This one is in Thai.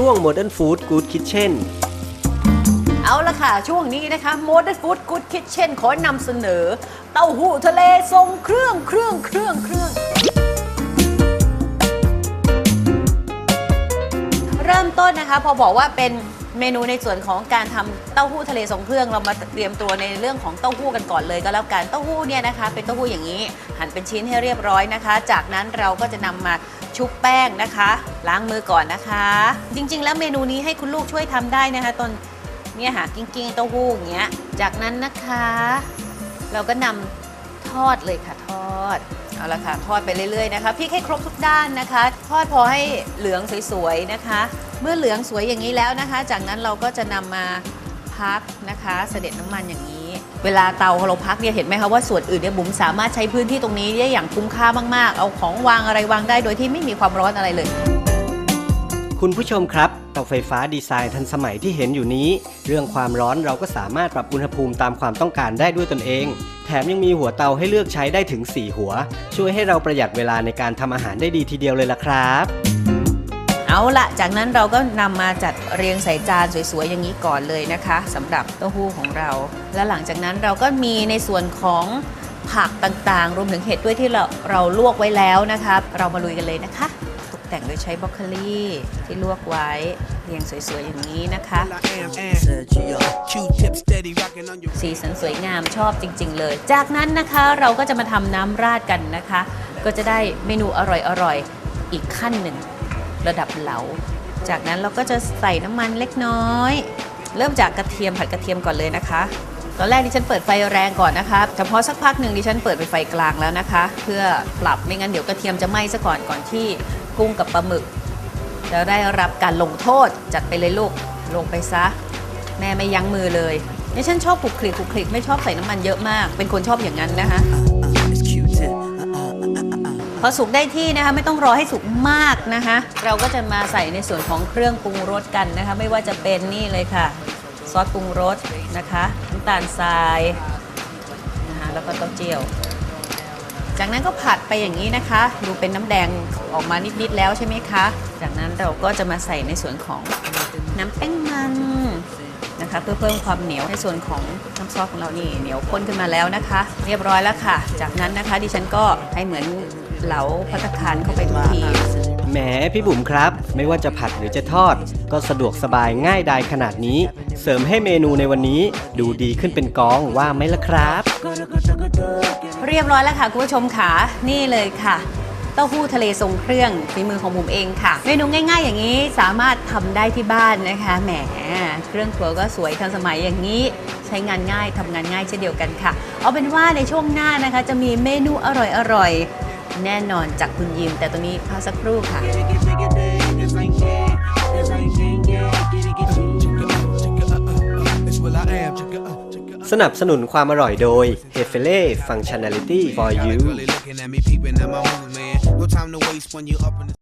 ช่วง Modern Food Good Kitchen เอาละค่ะ ช่วงนี้นะคะ Modern Food Good Kitchen ขอนำเสนอ เต้าหู้ทะเลทรงเครื่องเครื่องเครื่องเครื่อง เริ่มต้นนะคะ พอบอกว่าเป็นเมนูในส่วนของการทำเต้าหู้ทะเลทรงเครื่องเรามาเตรียมตัวในเรื่องของเต้าหู้กันก่อนเลยก็แล้วกันเต้าหู้เนี่ยนะคะ เป็นเต้าหู้อย่างนี้ หั่นเป็นชิ้นให้เรียบร้อยนะคะ จากนั้นเราก็จะนำมา ชุบแป้งนะคะ ล้างมือก่อนนะคะ จริง ๆ แล้วเมนูนี้ให้คุณลูกช่วยทำได้นะคะตอนเนี่ยค่ะกิ้งกิ้งเต้าหู้อย่างเงี้ย จากนั้นนะคะ เราก็นำทอดเลยค่ะทอดเอาละค่ะทอดไปเรื่อยๆนะคะพริกให้ครบทุกด้านนะคะ ทอดพอให้เหลืองสวยๆนะคะ เมื่อเหลืองสวยอย่างนี้แล้วนะคะ จากนั้นเราก็จะนำมา พักนะคะ เสด็จน้ำมันอย่างนี้ เวลาเตาเราพักเนี่ยเห็นไหมคะว่าส่วนอื่นเนี่ยบุ๋มสามารถใช้พื้นที่ตรงนี้ได้อย่างคุ้มค่ามาก ๆ เอาของวางอะไรวางได้โดยที่ไม่มีความร้อนอะไรเลย คุณผู้ชมครับเตาไฟฟ้าดีไซน์ทันสมัยที่เห็นอยู่นี้ เรื่องความร้อนเราก็สามารถปรับอุณหภูมิตามความต้องการได้ด้วยตนเอง แถมยังมีหัวเตาให้เลือกใช้ได้ถึง 4 หัว ช่วยให้เราประหยัดเวลาในการทำอาหารได้ดีทีเดียวเลยล่ะครับ เอาละจากนั้นเราก็นำมาจัดเรียงใส่จานสวยๆอย่างนี้ก่อนเลยนะคะสำหรับเต้าหู้ของเรา และหลังจากนั้นเราก็มีในส่วนของผักต่างๆ รวมถึงเห็ดด้วยที่เราเราลวกไว้แล้วนะคะเรามาลุยกันเลยนะคะ ตกแต่งโดยใช้บรอกโคลีที่ลวกไว้เรียงสวยๆอย่างนี้นะคะ I am and Q-tip steady rocking on your สีสันสวยงามชอบจริง ๆ เลย จากนั้นนะคะเราก็จะมาทำน้ำราดกันนะคะ ก็จะได้เมนูอร่อยๆอีกขั้นหนึ่ง ระดับเหลา จากนั้นเราก็จะใส่น้ำมันเล็กน้อย เริ่มจากกระเทียมผัดกระเทียมก่อนเลยนะคะ ตอนแรกดิฉันเปิดไฟแรงก่อนนะคะแต่พอสักพักหนึ่งดิฉันเปิดเป็นไฟกลางแล้วนะคะ เพื่อปรับไม่งั้นเดี๋ยวกระเทียมจะไหม้ซะก่อนก่อนที่กุ้งกับปลาหมึกจะได้รับการลงโทษจัดไปเลยลูกลงไปซะ แม่ไม่ยั้งมือเลยนี่ฉันชอบคลุกคลิกคลุกคลิกไม่ชอบใส่น้ำมันเยอะมาก เป็นคนชอบอย่างนั้นนะคะ พอสุกได้ที่นะคะไม่ต้องรอให้สุกมากนะคะ เราก็จะมาใส่ในส่วนของเครื่องปรุงรสกันนะคะ ไม่ว่าจะเป็นนี่เลยค่ะ ซอสปรุงรสนะคะน้ำตาลทรายนะคะแล้วก็เต้าเจี้ยว จากนั้นก็ผัดไปอย่างนี้นะคะ ดูเป็นน้ำแดงออกมานิดๆแล้วใช่ไหมคะ จากนั้นเราก็จะมาใส่ในส่วนของน้ำแป้งมันนะคะเพื่อเพิ่มความเหนียวในส่วนของน้ำซอสของเรานี่เหนียวข้นขึ้นมาแล้วนะคะ เรียบร้อยแล้วค่ะ จากนั้นนะคะดิฉันก็ให้เหมือน เหลาพัตตาคารเข้าไปทุกทีแหมพี่บุ๋มครับ ไม่ว่าจะผัดหรือจะทอด ก็สะดวกสบายง่ายดายขนาดนี้ เสริมให้เมนูในวันนี้ ดูดีขึ้นเป็นกองว่าไหมล่ะครับ เรียบร้อยแล้วค่ะคุณผู้ชมค่ะนี่เลยค่ะเต้าหู้ทะเลทรงเครื่องฝีมือของผมเองค่ะ เมนูง่าย ๆ อย่างนี้สามารถทำได้ที่บ้านนะคะแหมเครื่องครัวก็สวยทันสมัยอย่างนี้ ใช้งานง่ายทำงานง่ายเช่นเดียวกันค่ะ เอาเป็นว่าในช่วงหน้านะคะ จะมีเมนูอร่อยๆ แน่นอนจากคุณยิม แต่ตรงนี้พักสักครู่ค่ะ It's what I am. Chicka, uh, chicka, uh. สนับสนุนความอร่อยโดย h e f e l e Functionality for Got my you